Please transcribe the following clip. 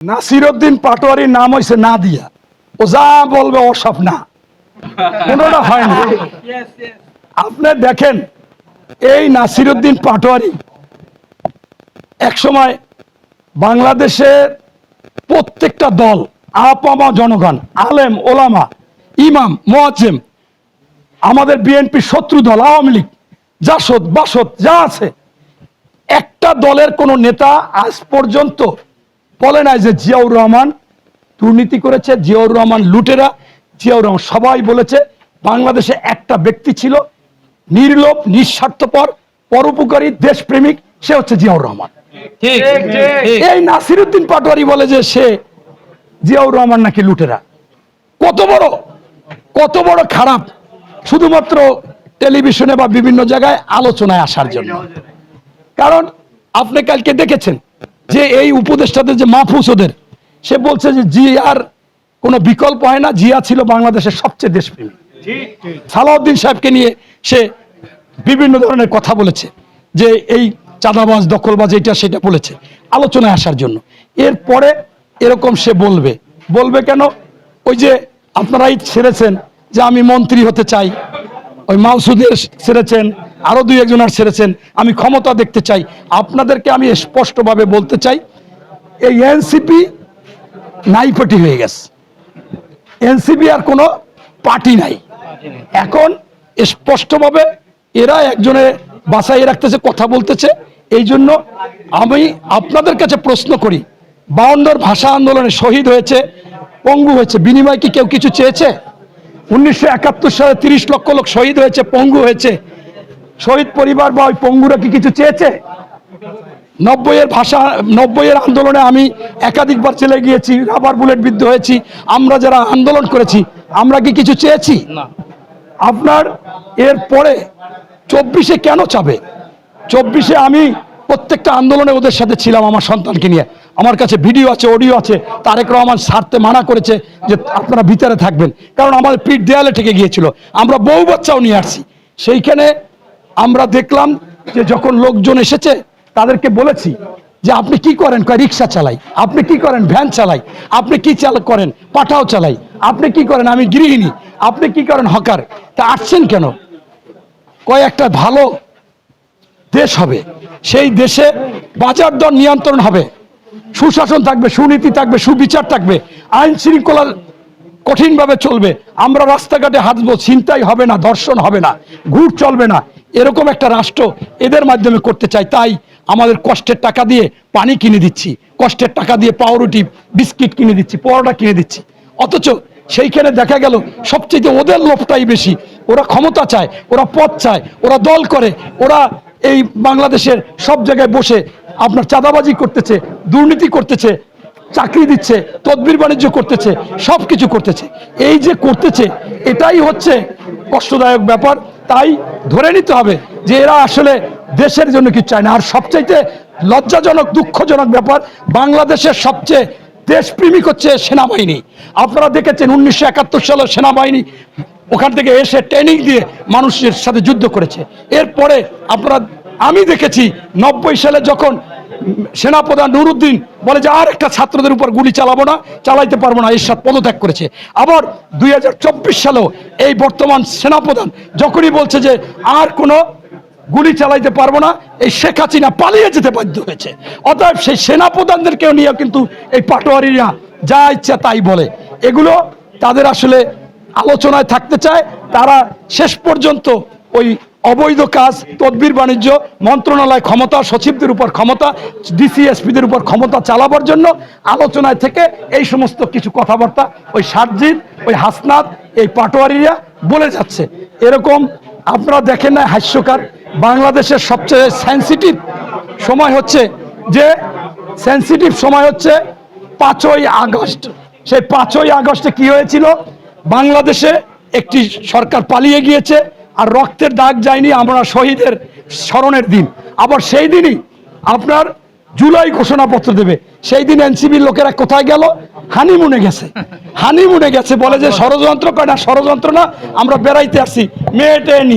নাসিরউদ্দিন পাটোয়ারির নাম হয়েছে না দিয়া ও যা বলবে ও সব না। কোনোটা হয় না। আপনি দেখেন, এই নাসিরুদ্দিন পাটোয়ারি একসময় বাংলাদেশের প্রত্যেকটা দল আপামা জনগণ, আলেম, ওলামা, ইমাম, মোয়াজ্জেম, আমাদের বিএনপি শত্রু দল, আওয়ামী লীগ, জাসদ, বাসদ, যা আছে, একটা দলের কোনো নেতা আজ পর্যন্ত বলে নাই যে জিয়াউর রহমান দুর্নীতি করেছে জিয়াউর রহমান লুটেরা জিয়াউর রহমান সবাই বলেছে বাংলাদেশে একটা ব্যক্তি ছিল নির্লোভ নিঃস্বার্থপর পরোপকারী দেশপ্রেমিক সে হচ্ছে জিয়াউর রহমান। ঠিক এই নাসিরুদ্দিন পাটোয়ারি বলে যে সে জিয়াউর রহমান নাকি লুটেরা। কত বড় কত বড় খারাপ শুধুমাত্র টেলিভিশনে বা বিভিন্ন জায়গায় আলোচনায় আসার জন্য। কারণ আপনি কালকে দেখেছেন যে এই উপদেষ্টাদের যে মাহফুজ ওদের, সে বলছে যে জিয়ার কোনো বিকল্প হয় না, জিয়া ছিল বাংলাদেশের সবচেয়ে দেশপ্রেমী। সালাউদ্দিন সাহেবকে নিয়ে সে বিভিন্ন ধরনের কথা বলেছে, যে এই চাঁদাবাজ, দখলবাজ এটা সেটা বলেছে আলোচনায় আসার জন্য। এরপরে এরকম সে বলবে। বলবে কেন? ওই যে আপনারাই ছেড়েছেন যে আমি মন্ত্রী হতে চাই, ওই মাউসুদের ছেড়েছেন আরও দুই একজন আর ছেড়েছেন। আমি ক্ষমতা দেখতে চাই। আপনাদেরকে আমি স্পষ্টভাবে বলতে চাই, এই এনসিপি নাইপটি হয়ে গেছে। এনসিপি আর কোনো পার্টি নাই। এখন স্পষ্টভাবে এরা একজনে বাসায় রাখতেছে, কথা বলতেছে। এই জন্য আমি আপনাদের কাছে প্রশ্ন করি, বাউন্ডর ভাষা আন্দোলনে শহীদ হয়েছে, পঙ্গু হয়েছে, বিনিময় কি কেউ কিছু চেয়েছে? উনিশশো একাত্তর সালে তিরিশ লক্ষ লোক শহীদ হয়েছে, পঙ্গু হয়েছে। শহীদ পরিবার বা ওই পঙ্গুরা কি কিছু চেয়েছে? নব্বইয়ের ভাষা নব্বইয়ের আন্দোলনে আমি একাধিকবার চলে গিয়েছি রাবার বুলেট বিদ্ধ হয়েছি আমরা যারা আন্দোলন করেছি আমরা কি কিছু চেয়েছি? আপনার এর পরে চব্বিশে কেন চাবে? চব্বিশে আমি প্রত্যেকটা আন্দোলনে ওদের সাথে ছিলাম আমার সন্তানকে নিয়ে। আমার কাছে ভিডিও আছে অডিও আছে তারেক রহমান সারতে মানা করেছে যে আপনারা ভিতরে থাকবেন। কারণ আমাদের পিঠ দেয়ালে ঠেকে গিয়েছিল। আমরা বউ বাচ্চাও নিয়ে আসছি। সেইখানে আমরা দেখলাম যে যখন লোকজন এসেছে, তাদেরকে বলেছি যে আপনি কি করেন? কয়, রিক্সা চালাই। আপনি কি করেন? ভ্যান চালাই। আপনি কি চাল করেন? পাঠাও চালাই। আপনি কি করেন? আমি গৃহিণী। আপনি কি করেন? হকার। তা আসছেন কেন? কয়, একটা ভালো দেশ হবে। সেই দেশে বাজার দর নিয়ন্ত্রণ হবে। সুশাসন থাকবে, সুনীতি থাকবে, সুবিচার থাকবে। আইন শৃঙ্খলা কঠিনভাবে চলবে। আমরা রাস্তাঘাটে হাঁটবো চিন্তাই হবে না দর্শন হবে না ঘুর চলবে না। এরকম একটা রাষ্ট্র এদের মাধ্যমে করতে চাই, তাই আমাদের কষ্টের টাকা দিয়ে পানি কিনে দিচ্ছি, কষ্টের টাকা দিয়ে পাউরুটি, বিস্কিট কিনে দিচ্ছি, পরোটা কিনে দিচ্ছি। অথচ সেইখানে দেখা গেল সবচেয়ে ওদের লোভটাই বেশি। ওরা ক্ষমতা চায়, ওরা পথ চায়, ওরা দল করে, ওরা এই বাংলাদেশের সব জায়গায় বসে আপনার চাঁদাবাজি করতেছে, দুর্নীতি করতেছে, চাকরি দিচ্ছে, তদবির বাণিজ্য করতেছে সব কিছু করতেছে। এই যে করতেছে, এটাই হচ্ছে কষ্টদায়ক ব্যাপার। তাই ধরে নিতে হবে যে এরা আসলে দেশের জন্য কিছু চায় না। আর সবচাইতে লজ্জাজনক, দুঃখজনক ব্যাপার, বাংলাদেশের সবচেয়ে দেশপ্রেমিক হচ্ছে সেনাবাহিনী। আপনারা দেখেছেন উনিশশো একাত্তর সালের সেনাবাহিনী ওখান থেকে এসে ট্রেনিং দিয়ে মানুষের সাথে যুদ্ধ করেছে। এরপরে আপনারা, আমি দেখেছি নব্বই সালে যখন সেনাপ্রধান নুরুদ্দিন বলে যে, আর একটা ছাত্রদের উপর গুলি চালাবো না, চালাইতে পারব না। এরশাদ পদত্যাগ করেছে। আবার দুই সালেও এই বর্তমান সেনাপ্রধান যখনই বলছে যে, আর কোনো গুলি চালাইতে পারব না, এই শেখ হাসিনা পালিয়ে যেতে বাধ্য হয়েছে। অতএব সেই সেনাপ্রধানদেরকেও নিয়ে কিন্তু এই পাটোয়ারিরা যা ইচ্ছা তাই বলে। এগুলো তাদের আসলে আলোচনায় থাকতে চায়। তারা শেষ পর্যন্ত ওই অবৈধ কাজ, তদবির বাণিজ্য, মন্ত্রণালয় ক্ষমতা, সচিবদের উপর ক্ষমতা, ডিসিএসপিদের উপর ক্ষমতা চালাবার জন্য আলোচনায় থেকে এই সমস্ত কিছু কথাবার্তা ওই সারজিৎ ওই হাসনাত, এই পাটোয়ারিরা বলে যাচ্ছে। এরকম আপনারা দেখেন না, হাস্যকার। বাংলাদেশের সবচেয়ে সেন্সিটিভ সময় হচ্ছে যে সেন্সিটিভ সময় হচ্ছে পাঁচই আগস্ট। সেই পাঁচই আগস্টে কি হয়েছিল? বাংলাদেশে একটি সরকার পালিয়ে গিয়েছে। আর রক্তের দাগ যায়নি আমরা শহীদের স্মরণের দিন। আবার সেই দিনই আপনার জুলাই ঘোষণাপত্র দেবে। সেই দিন এনসিবির লোকেরা কোথায় গেল? হানিমুনে গেছে। হানিমুনে গেছে বলে যে ষড়যন্ত্র কয় না, ষড়যন্ত্র না, আমরা বেড়াইতে আসছি। মেয়েটে